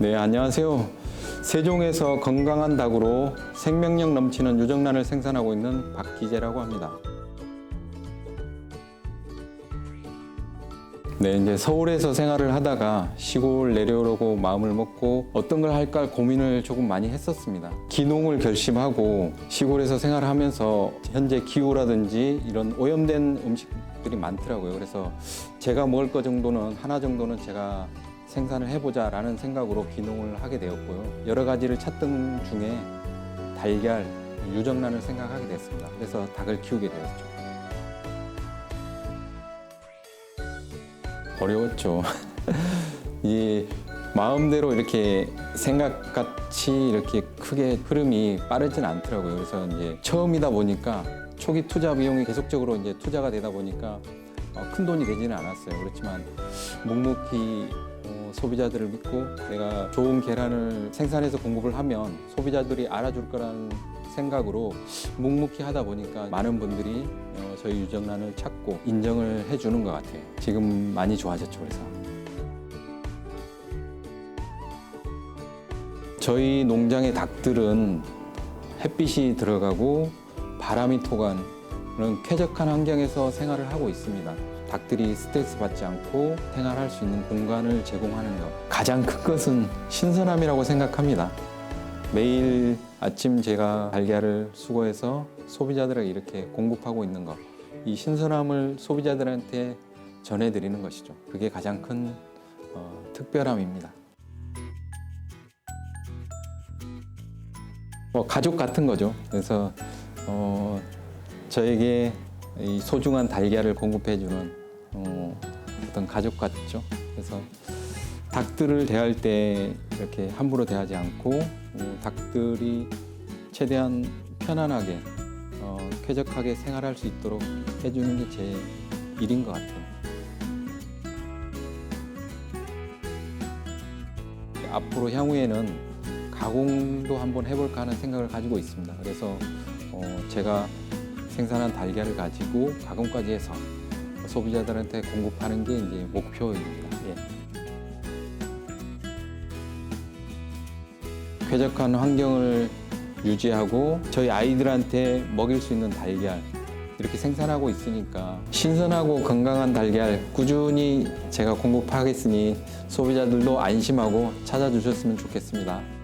네, 안녕하세요. 세종에서 건강한 닭으로 생명력 넘치는 유정란을 생산하고 있는 박기재라고 합니다. 네, 이제 서울에서 생활을 하다가 시골 내려오려고 마음을 먹고 어떤 걸 할까 고민을 조금 많이 했었습니다. 기농을 결심하고 시골에서 생활하면서 현재 기후라든지 이런 오염된 음식들이 많더라고요. 그래서 제가 먹을 거 정도는 하나 정도는 제가 생산을 해보자 라는 생각으로 기농을 하게 되었고요. 여러 가지를 찾던 중에 달걀, 유정란을 생각하게 됐습니다. 그래서 닭을 키우게 되었죠. 어려웠죠. 이 마음대로 이렇게 생각같이 이렇게 크게 흐름이 빠르진 않더라고요. 그래서 이제 처음이다 보니까 초기 투자 비용이 계속적으로 이제 투자가 되다 보니까 어, 큰 돈이 되지는 않았어요. 그렇지만 묵묵히 어, 소비자들을 믿고 내가 좋은 계란을 생산해서 공급을 하면 소비자들이 알아줄 거라는 생각으로 묵묵히 하다 보니까 많은 분들이 어, 저희 유정란을 찾고 인정을 해주는 것 같아요. 지금 많이 좋아졌죠, 그래서. 저희 농장의 닭들은 햇빛이 들어가고 바람이 통한 그런 쾌적한 환경에서 생활을 하고 있습니다. 닭들이 스트레스 받지 않고 생활할 수 있는 공간을 제공하는 것. 가장 큰 것은 신선함이라고 생각합니다. 매일 아침 제가 달걀을 수거해서 소비자들에게 이렇게 공급하고 있는 것. 이 신선함을 소비자들한테 전해드리는 것이죠. 그게 가장 큰 어, 특별함입니다. 뭐 가족 같은 거죠. 그래서 어, 저에게 이 소중한 달걀을 공급해주는 어, 어떤 가족 같죠. 그래서 닭들을 대할 때 이렇게 함부로 대하지 않고 어, 닭들이 최대한 편안하게 어, 쾌적하게 생활할 수 있도록 해주는 게 제 일인 것 같아요. 앞으로 향후에는 가공도 한번 해볼까 하는 생각을 가지고 있습니다. 그래서 어, 제가 생산한 달걀을 가지고 가공까지 해서 소비자들한테 공급하는 게 이제 목표입니다. 예. 쾌적한 환경을 유지하고 저희 아이들한테 먹일 수 있는 달걀 이렇게 생산하고 있으니까 신선하고 건강한 달걀 꾸준히 제가 공급하겠으니 소비자들도 안심하고 찾아주셨으면 좋겠습니다.